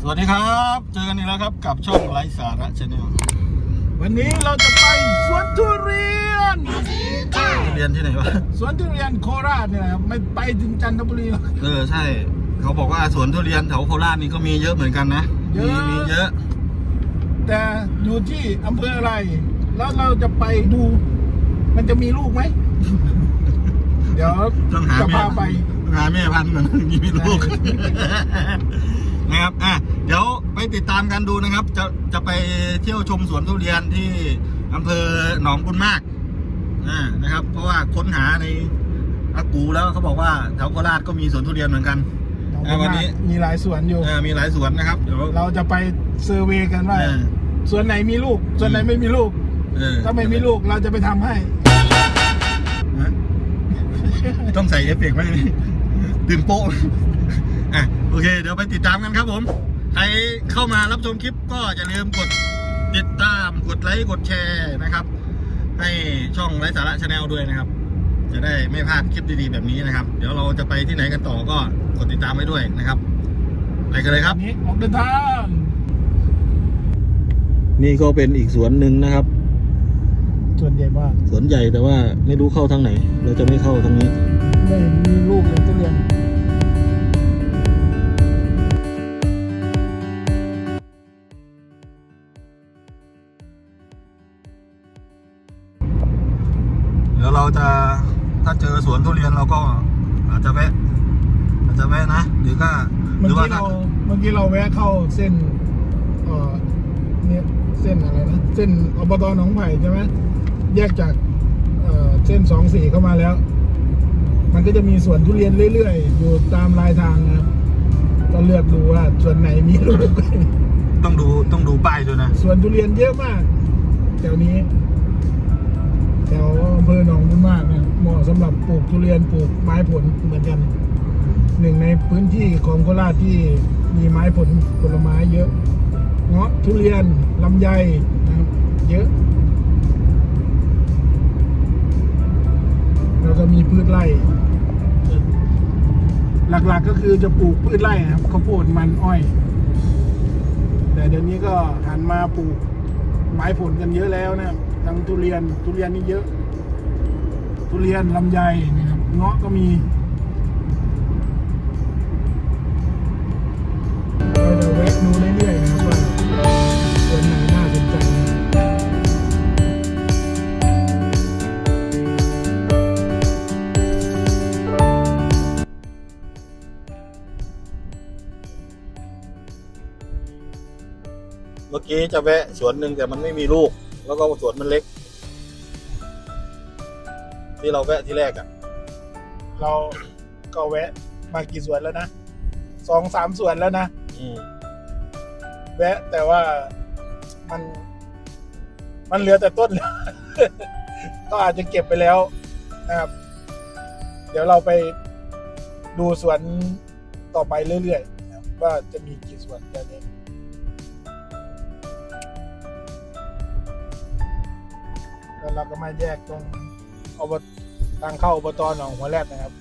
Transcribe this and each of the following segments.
สวัสดีครับ เจอกันอีกแล้วครับกับช่องไลฟ์สาระชาแนลวันนี้เราจะไปสวนทุเรียนเรียนที่ไหนวะสวนทุเรียนโคราชเนี่ยนะครับไม่ไปถึงจันทบุรีหรอก เออใช่ เขาบอกว่าสวนทุเรียนแถวโคราชนี่ก็มีเยอะเหมือนกันนะเยมีอะ มีเยอะ แต่อยู่ที่อำเภออะไร แล้วเราจะไปดู มันจะมีลูกไหม เดี๋ยวต้องหาจะแม่พาไป หาแม่พันธุ์มันมีมีลูก นะครับอะเดี๋ยวไปติดตามกันดูนะครับ จะจะไปเที่ยวชมสวนทุเรียนที่อำเภอหนองบุญมากอ่านะครับ เพราะว่าค้นหาในอากูแล้วเขาบอกว่าแถวโคราชก็มีสวนทุเรียนเหมือนกันอะวันนี้มีหลายสวนอยู่เออมีหลายสวนนะครับเดี๋ยวเราจะไปเซอร์เวย์กันว่าเออสวนไหนมีลูกสวนไหนไม่มีลูกเออถ้าไม่มีลูกเราจะไปทำให้ฮะต้องใส่เอฟเฟกต์ไหมนี่ตื่นโป๊ะอะ โอเค เดี๋ยวไปติดตามกันครับผม ใครเข้ามารับชมคลิปก็อย่าลืมกดติดตามกดไลค์กดแชร์นะครับ ให้ช่องไร้สาระชาแนลด้วยนะครับ จะได้ไม่พลาดคลิปดีๆแบบนี้นะครับ เดี๋ยวเราจะไปที่ไหนกันต่อก็กดติดตามไว้ด้วยนะครับไปกันเลยครับนี้ออกเดินทางนี่ก็เป็นอีกสวนหนึ่งนะครับ ส่วนใหญ่มากสวนใหญ่แต่ว่าไม่รู้เข้าทางไหน เราจะไม่เข้าทางนี้ ไม่มี จะถ้าเจอสวนทุเรียนเราก็อาจจะแวะอาจจะแวะนะหรือก็หเมื่อรือว่ากี้ถ้าเราเมื่อกี้เราแวะเข้าเส้นเอ่อเนี่ยเส้นอะไรนะเส้นอบตหนองไผ่ใช่ไหมแยกจากเอ่อเส้นสองสี่เข้ามาแล้ว มันก็จะมีสวนทุเรียนเรื่อยๆ อยู่ตามรายทางนะครับก็เลือกดูว่าส่วนไหนมีลูก ต้องดูต้องดูป้ายด้วยนะ สวนทุเรียนเยอะมากแถวนี้ แถวอำเภอหนองบุญมากเนี่ยเหมาะสำหรับปลูกทุเรียนปลูกไม้ผลเหมือนกัน หนึ่งในพื้นที่ของโคราชที่มีไม้ผลผลไม้เยอะเงาะทุเรียนลำไยนะครับเยอะ แล้วก็มีพืชไร่หลักๆก็คือจะปลูกพืชไร่นะครับข้าวโพดมันอ้อย แต่เดี๋ยวนี้ก็หันมาปลูกไม้ผลกันเยอะแล้วนะครับ ทั้งทุเรียนทุเรียนนี่เยอะ ทุเรียนลำไยนะครับเงาะก็มีเราจะแวะดูเรื่อยๆนะครับว่าส่วนไหนน่าสนใจเมื่อกี้จะแวะสวนหนึ่งแต่มันไม่มีลูก แล้วก็สวนมันเล็ก ที่เราแวะที่แรกอะ เราก็แวะมากี่สวนแล้วนะสองสามสวนแล้วนะอืมแวะแต่ว่ามัน มันเหลือแต่ต้น ก็อาจจะเก็บไปแล้วนะครับ เดี๋ยวเราไปดูสวนต่อไปเรื่อยๆนะครับว่าจะมีกี่สวนแบบนี้ แล้วเราก็มาแยกตรงอบตทางเข้าอบตหนองหัวแรดนะครับ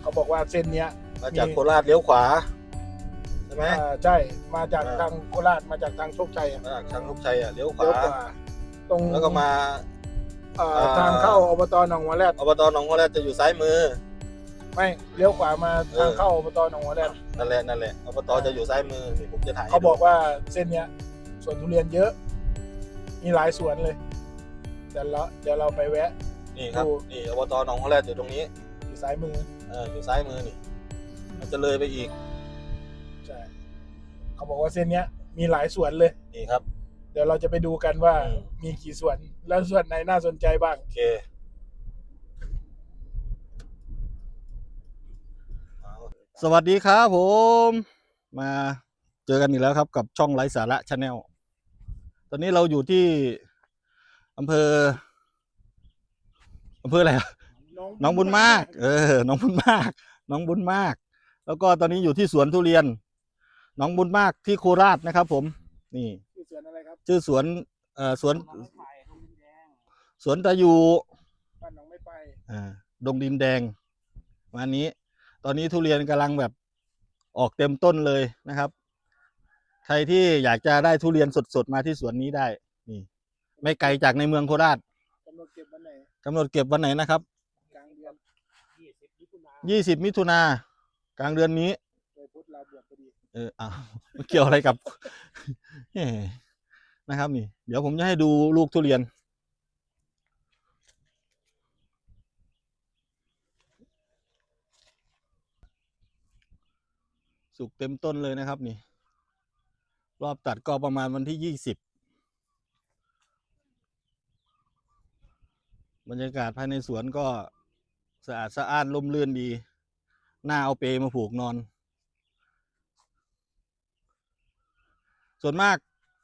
เขาบอกว่าเส้นเนี้ยมาจากโคราชเลี้ยวขวา ใช่ไหม อ่าใช่มาจากอ่า ทางโคราชมาจากทางโชคชัยอะมาจากทางลูกชัยอะเลี้ยวขเลี้ยววาขวาตรงแล้วก็มา เอ่ออ่า ทางเข้าอบตหนองหัวแรดอบตหนองโคราชจะอยู่ซ้ายมือ ไม่เลี้ยวขวามาเออ ทางเข้าอบตหนองหัวแรดนั่นแหละนั่นแหละอบตจะอยู่ซ้ายมือนี่ผมจะถ่ายให้เขาบอกดูว่าเส้นเนี้ยสวนทุเรียนเยอะ มีหลายสวนเลย เดี๋ยวเราเดี๋ยวเราไปแวะ นี่ครับดูนี่อบตหนองโคราชอยู่ตรงนี้ อยู่ซ้ายมือ เอออยู่ซ้ายมือนี่มันจะเลยไปอีก ใช่ เขาบอกว่าเส้นเนี้ย มีหลายสวนเลย นี่ครับ เดี๋ยวเราจะไปดูกันว่าอืมมีกี่ส่วน แล้วส่วนไหนน่าสนใจบ้าง โอเคสวัสดีครับผมมาเจอกันอีกแล้วครับกับช่องไร้สาระชาแนลตอนนี้เราอยู่ที่ อำเภออำเภออะไรอะหน้องบุญมาก เออหน้องบุญมากหน้องบุญมาก แล้วก็ตอนนี้อยู่ที่สวนทุเรียนหน้องบุญมากที่โคราชนะครับ ผม นี่คือสวนอะไรครับชื่อสวน เอ่อ สวนหนองไผ่หนองดินแดงสวนตะยูบ้านหนองไม่ไปอ่า ดงดินแดงวันนี้ ตอนนี้ทุเรียนกำลังแบบออกเต็มต้นเลยนะครับ ใครที่อยากจะได้ทุเรียนสดๆมาที่สวนนี้ได้นี่ ไม่ไกลจากในเมืองโคราชกำหนดเก็บวันไหนกำหนดเก็บวันไหนนะครับกลางเดือนยี่สิบมิถุนายี่สิบมิถุนากลางเดือนนี้เลยพุธลาบวชพอดีเอออ้าวมันเกี่ยวอะไรกับเอ้นะครับ นี่ เดี๋ยวผมจะให้ดูลูกทุเรียน สุกเต็มต้นเลยนะครับ นี่ รอบตัดก็ประมาณวันที่ยี่สิบ บรรยากาศภายในสวนก็สะอาดสะอ้านร่มรื่นดีน่าเอาเปมาผูกนอน ส่วนมาก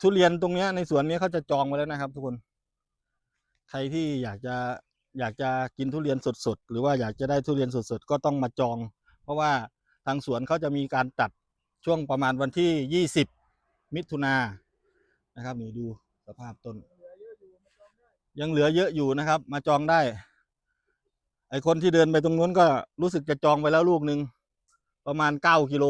ทุเรียนตรงนี้ในสวนนี้เขาจะจองไว้แล้วนะครับ ทุกคน ใครที่อยากจะอยากจะกินทุเรียนสดๆ หรือว่าอยากจะได้ทุเรียนสดๆ ก็ต้องมาจอง เพราะว่าทางสวนเขาจะมีการตัดช่วงประมาณวันที่ยี่สิบมิถุนายนนะครับนี่ดูสภาพต้น ยังเหลือเยอะอยู่นะครับ มาจองได้ ไอคนที่เดินไปตรงนู้นก็รู้สึกจะจองไปแล้วลูกหนึ่งประมาณเก้ากิโล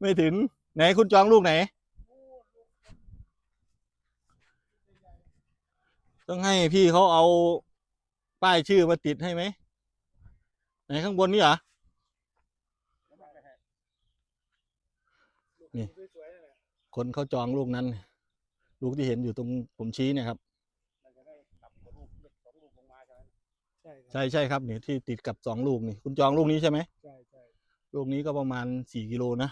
ไม่ถึง ไหนคุณจองลูกไหน ต้องให้พี่เขาเอาป้ายชื่อมาติดให้ไหมไหนข้างบนนี่เหรอ นี่ สวยๆนั่นแหละ คนเขาจองลูกนั้น ลูกที่เห็นอยู่ตรงผมชี้เนี่ยครับมันจะได้ตับกับลูกเล็กสองลูกลงมาใช่ไหมใช่ใช่ใช่ครับนี่ที่ติดกับสองลูกนี่ คุณจองลูกนี้ใช่ไหมใช่ใช่ลูกนี้ก็ประมาณสี่กิโลนะ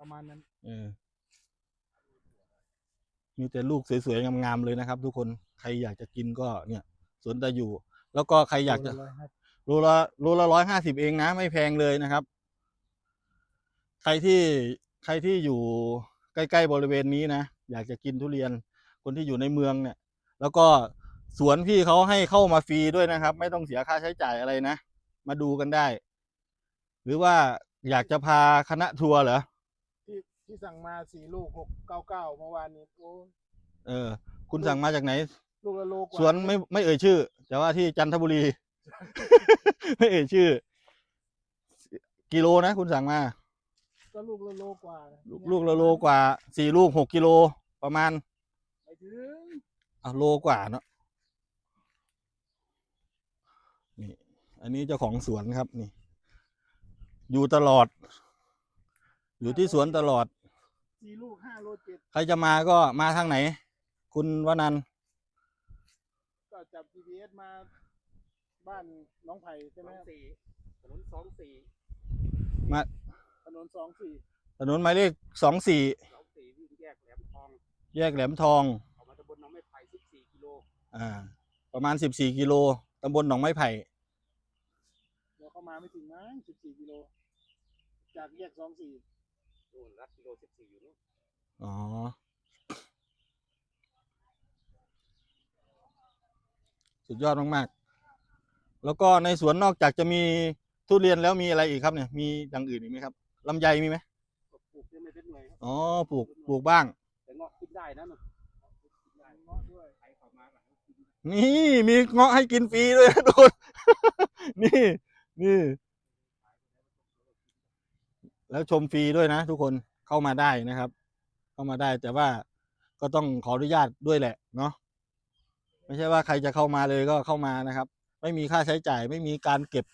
ประมาณนั้น เออ มีแต่ลูกสวยๆงามๆเลยนะครับ ทุกคนใครอยากจะกินก็เนี่ยสวนตาอยู่ แล้วก็ใครอยากจะร้อยห้าสิบโลละโลละร้อยห้าสิบเองนะ ไม่แพงเลยนะครับ ใครที่ใครที่อยู่ ใกล้ๆบริเวณนี้นะ อยากจะกินทุเรียนคนที่อยู่ในเมืองเนี่ย แล้วก็สวนพี่เขาให้เข้ามาฟรีด้วยนะครับ ไม่ต้องเสียค่าใช้จ่ายอะไรนะ มาดูกันได้ หรือว่าอยากจะพาคณะทัวร์เหรอที่ที่สั่งมาสี่ลูกหกเก้าเก้าเมื่อวานนี้โอ้เออ คุณสั่งมาจากไหน ลูกละโลกว่าสวนไม่ไม่เอ่ยชื่อ แต่ว่าที่จันทบุรี ไม่เอ่ยชื่อ กิโลนะคุณสั่งมา ก็ลูกละโลกว่านะลูกลูกละโลกว่าสี่ลูกหกกิโลประมาณไปถึงอะโลกว่าเนาะนี่อันนี้เจ้าของสวนครับนี่ อยู่ตลอด อยู่ที่สวนตลอดสี่ลูกห้าโลเจ็ดใครจะมาก็มาทางไหน คุณวนันท์ก็จับ GPS มาบ้านน้องไผ่ใช่ไหมครับสี่ถนนสองสี่มาถ นนสองสี่ถนนหมายเลขสองสี่สองสี่วิ่งแยกแหลมทองแยกแหลมทอง ออกมาตำบลหนองไม้ไผ่สิบสี่กิโลอ่า ประมาณสิบสี่กิโลตำบลหนองไม้ไผ่เดี๋ยวเข้ามาไม่ถึงนะสิบสี่กิโล จากแยกสองสี่นู่นรัดกิโลสิบสี่อยู่นู่นอ๋อสุดยอดมากๆ แล้วก็ในสวนนอกจากจะมีทุเรียนแล้วมีอะไรอีกครับเนี่ย มีอย่างอื่นอีกไหมครับ ลำไยมีไหมก็ปลูกยังไม่เป็นหน่วยครับอ๋อปลูกปลูกบ้าง แต่เงาะกินได้นะนู่นกินได้เงาะด้วยใครเข้ามาหลังกินนี่มีเงาะให้กินฟรีด้วยนะทุกคน นี่นี่ แล้วชมฟรีด้วยนะทุกคนเข้ามาได้นะครับ เข้ามาได้แต่ว่าก็ต้องขออนุญาตด้วยแหละเนาะไม่ใช่ว่าใครจะเข้ามาเลยก็เข้ามานะครับ ไม่มีค่าใช้จ่ายไม่มีการเก็บ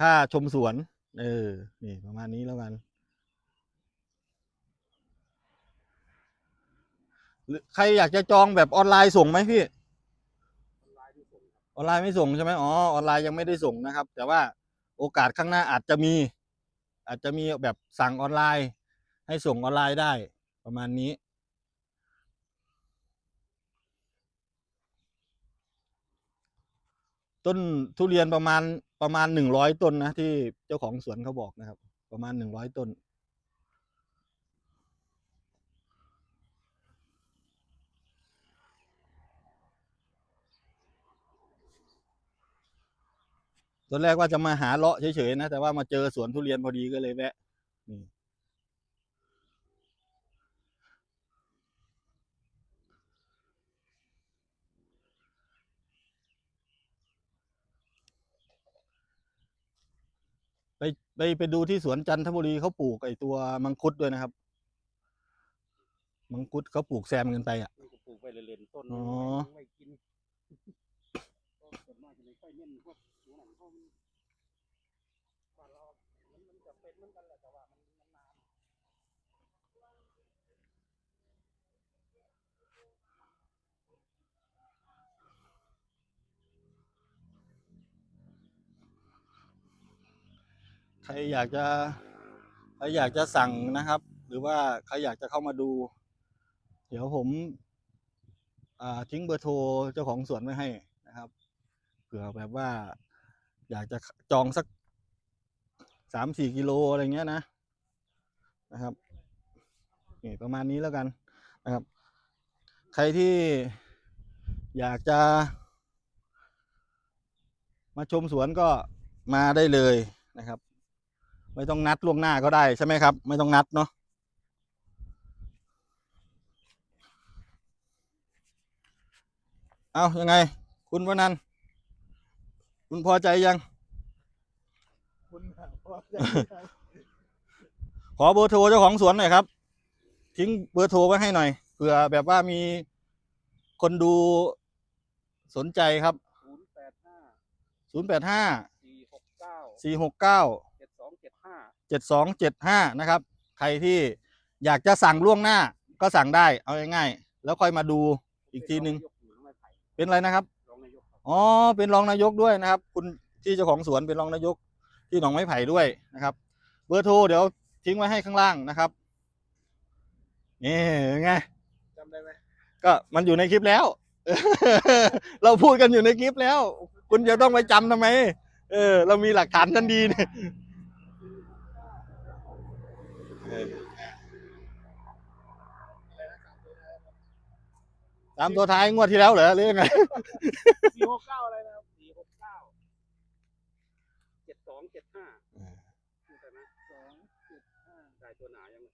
ค่าชมสวน เออ นี่ประมาณนี้แล้วกันหรือใครอยากจะจองแบบออนไลน์ส่งไหมพี่ลายที่ส่งออนไลน์ไม่ส่งใช่ไหมอ๋อ ออนไลน์ยังไม่ได้ส่งนะครับ แต่ว่าโอกาสข้างหน้าอาจจะมี อาจจะมีแบบสั่งออนไลน์ ให้ส่งออนไลน์ได้ ประมาณนี้ต้นทุเรียนประมาณ ประมาณหนึ่งร้อยต้นนะที่เจ้าของสวนเขาบอกนะครับ ประมาณหนึ่งร้อยต้น ตอนแรกว่าจะมาหาเลาะเฉยๆนะ แต่ว่ามาเจอสวนทุเรียนพอดีก็เลยแวะนี่ ไปไปไปดูที่สวนจันทบุรีเขาปลูกไอตัวมังคุดด้วยนะครับ มังคุดเขาปลูกแซมกันไปอะนี่ก็ปลูกไปเล่นๆต้นอ๋อไว้กินก็ส่วนมากจะไม่ค่อยเน้นพวกหนูหนังเขามันบ้านเรามันมันจะเป็นเหมือนกันแหละแต่ว่ามันมันนาน ใค รอยากจะใครอยากจะสั่งนะครับ หรือว่าใครอยากจะเข้ามาดู เดี๋ยวผมทิ้งเบอร์โทรเจ้าของสวนไว้ให้นะครับเผื่อแบบว่า อยากจะจองสักสามสี่กิโลอะไรเงี้ยนะนะครับนี่ประมาณนี้แล้วกันนะครับ ใครที่อยากจะมาชมสวนก็มาได้เลยนะครับ ไม่ต้องนัดล่วงหน้าก็ได้ใช่ไหมครับ ไม่ต้องนัดเนาะเอายังไง คุณวนันคุณพอใจยัง คุณพอใจขอเบอร์โทรเจ้าของสวนหน่อยครับ ทิ้งเบอร์โทรไว้ให้หน่อยเผื่อแบบว่ามีคนดูสนใจครับ ศูนย์แปดห้าศูนย์แปดห้าสี่หกเก้าสี่หกเก้า 7275 นะครับ ใครที่อยากจะสั่งล่วงหน้าก็สั่งได้เอาง่ายๆแล้วค่อยมาดูอีกทีหนึ่งเป็นอะไรนะครับอ๋อเป็นรองนายกด้วยนะครับ คุณที่เจ้าของสวนเป็นรองนายกที่หนองไม้ไผ่ด้วยนะครับเบอร์โทรเดี๋ยวทิ้งไว้ให้ข้างล่างนะครับนี่ไงจำได้ไหมก็มันอยู่ในคลิปแล้ว เราพูดกันอยู่ในคลิปแล้ว คุณจะต้องไปจำทำไม เออ เรามีหลักฐานชั้นดีเนี่ย ตามตัวท้ายงวดที่แล้วเหรอหรือยังไงสี่หกเก้าอะไรนะครับสี่หกเก้าเจ็ดสองเจ็ดห้าใช่ไหมสองเจ็ดห้าได้ตัวหนายังเนี่ย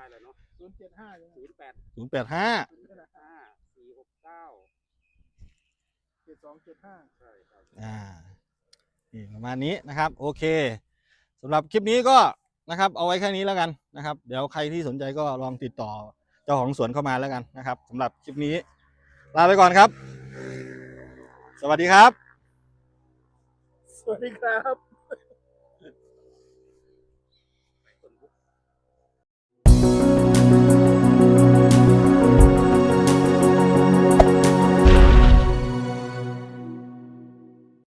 ได้แล้วเนาะศูนย์เจ็ดห้าใช่ไหมศูนย์แปดศูนย์แปดห้าศูนย์เจ็ดห้าห้าสี่หกเก้าเจ็ดสองเจ็ดห้าใช่ครับอ่านี่ประมาณนี้นะครับ โอเคสำหรับคลิปนี้ก็นะครับ เอาไว้แค่นี้แล้วกันนะครับ เดี๋ยวใครที่สนใจก็ลองติดต่อเจ้าของสวนเข้ามาแล้วกันนะครับสำหรับคลิปนี้ ลาไปก่อนครับ สวัสดีครับ สวัสดีครับ